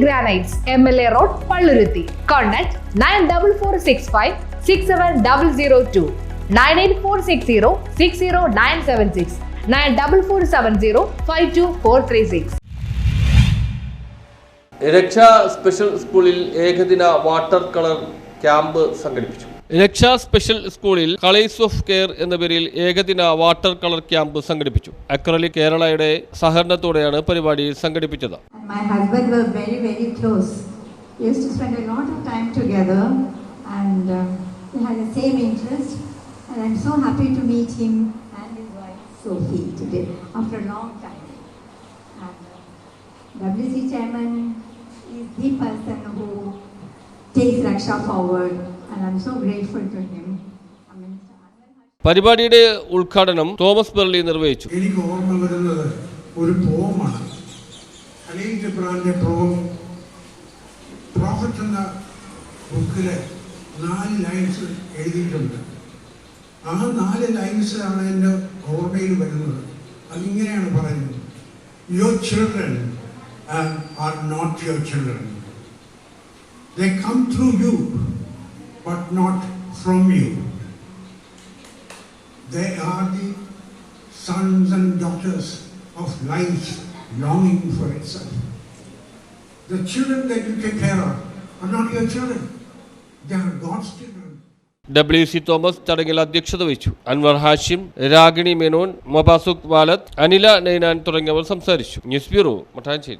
Granites, MLA Road, Palluruthi. Contact 9446567002 98460 60976 94470 52436. രക്ഷ special സ്കൂളിൽ ഏകദിന വാട്ടർ കളർ ക്യാമ്പ് സംഘടിപ്പിച്ചു രക്ഷ സ്പെഷ്യൽ സ്കൂളിൽ കളേഴ്സ് ഓഫ് കെയർ എന്ന പേരിൽ ഏകദിന വാട്ടർ കളർ ക്യാമ്പ് സംഘടിപ്പിച്ചു അക്രലി കേരളയുടെ സഹകരണത്തോടെയാണ് പരിപാടി സംഘടിപ്പിച്ചത് And my husband were very, very close. We used രക്ഷ സ്പെഷ്യൽ സ്കൂളിൽ കളേഴ്സ് ഓഫ് കെയർ എന്ന പേരിൽ ഏകദിന വാട്ടർ കളർ ക്യാമ്പ് സംഘടിപ്പിച്ചു. അക്രലി കേരളയുടെ സഹകരണത്തോടെയാണ് പരിപാടി സംഘടിപ്പിച്ചത്. ഡബ്ല്യു സി ചെയർമാൻ ഈ person who takes Raksha forward and I'm so grateful to him. പരിപാടിയുടെ ഉദ്ഘാടനം തോമസ് ബെർലി നിർവഹിച്ചു. എനിക്ക് ഓർമ്മ വരുന്നത് ഒരു പോമാണ്. ഖലീൽ ജിബ്രാന്റെ പോം പ്രോഫറ്റ് എന്ന ബുക്കിലെ നാല് ലൈൻസ് എഴുതിയിട്ടുണ്ട്. ആ നാല് ലൈൻസ് ആണ് എന്റെ ഓർമ്മയിൽ വരുന്നത്. അതിങ്ങനെയാണ് പറയുന്നത്. Your children are not your children they come through you, but not from you. They are the sons and daughters of life longing for itself. The children that you take care of are not your children, they are God's children. W C Thomas ചടങ്ങിൽ അധ്യക്ഷത വഹിച്ചു അൻവർ ഹാഷിം രാഗിണി മേനോൻ മൊബാസുഖ് വാലത്ത് അനില നൈനാൻ തുടങ്ങിയവർ സംസാരിച്ചു news bureau Mattancherry